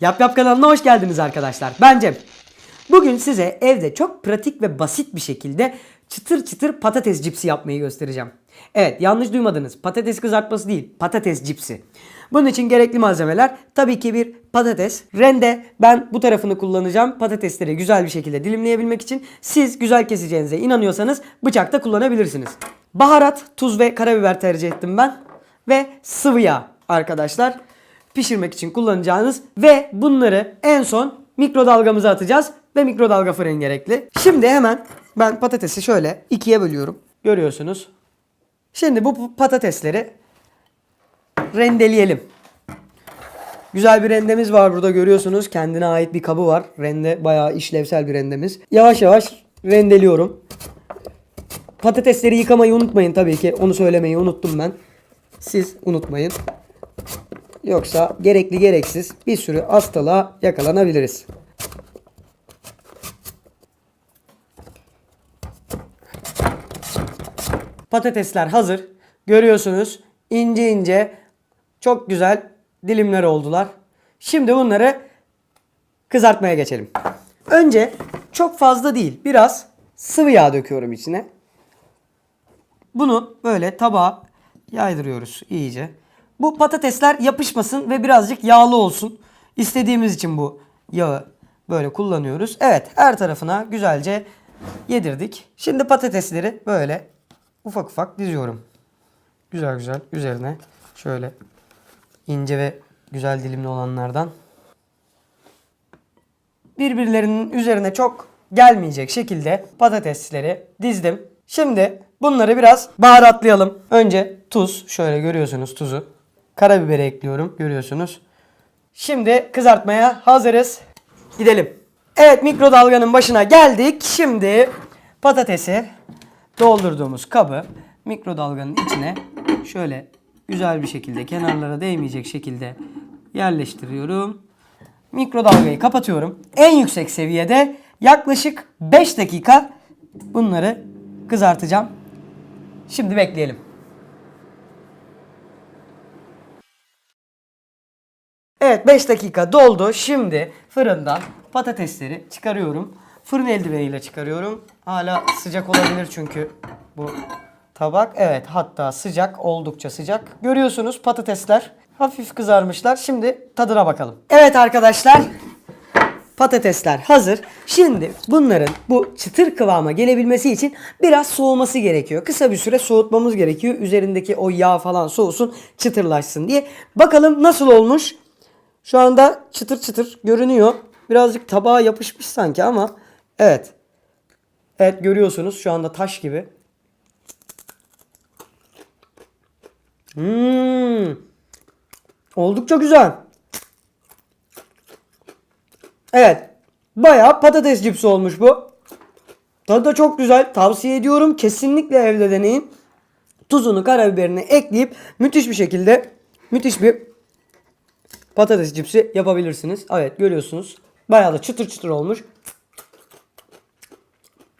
Yap Yap kanalına hoş geldiniz arkadaşlar. Ben Cem. Bugün size evde çok pratik ve basit bir şekilde çıtır çıtır patates cipsi yapmayı göstereceğim. Evet yanlış duymadınız. Patates kızartması değil, patates cipsi. Bunun için gerekli malzemeler tabii ki bir patates, rende. Ben bu tarafını kullanacağım. Patatesleri güzel bir şekilde dilimleyebilmek için. Siz güzel keseceğinize inanıyorsanız bıçakta kullanabilirsiniz. Baharat, tuz ve karabiber tercih ettim ben. Ve sıvı yağ arkadaşlar pişirmek için kullanacağınız ve bunları en son mikrodalgamıza atacağız ve mikrodalga fırın gerekli. Şimdi hemen ben patatesi şöyle ikiye bölüyorum. Görüyorsunuz. Şimdi bu patatesleri rendeleyelim. Güzel bir rendemiz var burada görüyorsunuz. Kendine ait bir kabı var. Rende bayağı işlevsel bir rendemiz. Yavaş yavaş rendeliyorum. Patatesleri yıkamayı unutmayın tabii ki. Onu söylemeyi unuttum ben. Siz unutmayın. Yoksa gerekli gereksiz bir sürü hastalığa yakalanabiliriz. Patatesler hazır. Görüyorsunuz ince ince çok güzel dilimler oldular. Şimdi bunları kızartmaya geçelim. Önce çok fazla değil biraz sıvı yağ döküyorum içine. Bunu böyle tabağa yaydırıyoruz iyice. Bu patatesler yapışmasın ve birazcık yağlı olsun. İstediğimiz için bu yağı böyle kullanıyoruz. Evet her tarafına güzelce yedirdik. Şimdi patatesleri böyle ufak ufak diziyorum. Güzel güzel üzerine şöyle ince ve güzel dilimli olanlardan birbirlerinin üzerine çok gelmeyecek şekilde patatesleri dizdim. Şimdi bunları biraz baharatlayalım. Önce tuz. Şöyle görüyorsunuz tuzu. Karabiberi ekliyorum. Görüyorsunuz. Şimdi kızartmaya hazırız. Gidelim. Evet mikrodalganın başına geldik. Şimdi patatesi doldurduğumuz kabı mikrodalganın içine şöyle güzel bir şekilde kenarlara değmeyecek şekilde yerleştiriyorum. Mikrodalgayı kapatıyorum. En yüksek seviyede yaklaşık 5 dakika bunları kızartacağım. Şimdi bekleyelim. Evet 5 dakika doldu. Şimdi fırından patatesleri çıkarıyorum. Fırın eldiveniyle çıkarıyorum. Hala sıcak olabilir çünkü bu tabak. Evet hatta sıcak oldukça sıcak. Görüyorsunuz patatesler hafif kızarmışlar. Şimdi tadına bakalım. Evet arkadaşlar patatesler hazır. Şimdi bunların bu çıtır kıvama gelebilmesi için biraz soğuması gerekiyor. Kısa bir süre soğutmamız gerekiyor. Üzerindeki o yağ falan soğusun, çıtırlaşsın diye. Bakalım nasıl olmuş? Şu anda çıtır çıtır görünüyor. Birazcık tabağa yapışmış sanki ama evet. Evet görüyorsunuz şu anda taş gibi. Hmm. Oldukça güzel. Evet. Bayağı patates cipsi olmuş bu. Tadı da çok güzel. Tavsiye ediyorum. Kesinlikle evde deneyin. Tuzunu, karabiberini ekleyip müthiş bir şekilde müthiş bir patates cipsi yapabilirsiniz. Evet görüyorsunuz. Bayağı da çıtır çıtır olmuş.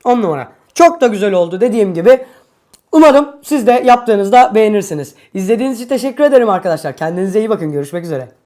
10 numara. Çok da güzel oldu dediğim gibi. Umarım siz de yaptığınızda beğenirsiniz. İzlediğiniz için teşekkür ederim arkadaşlar. Kendinize iyi bakın. Görüşmek üzere.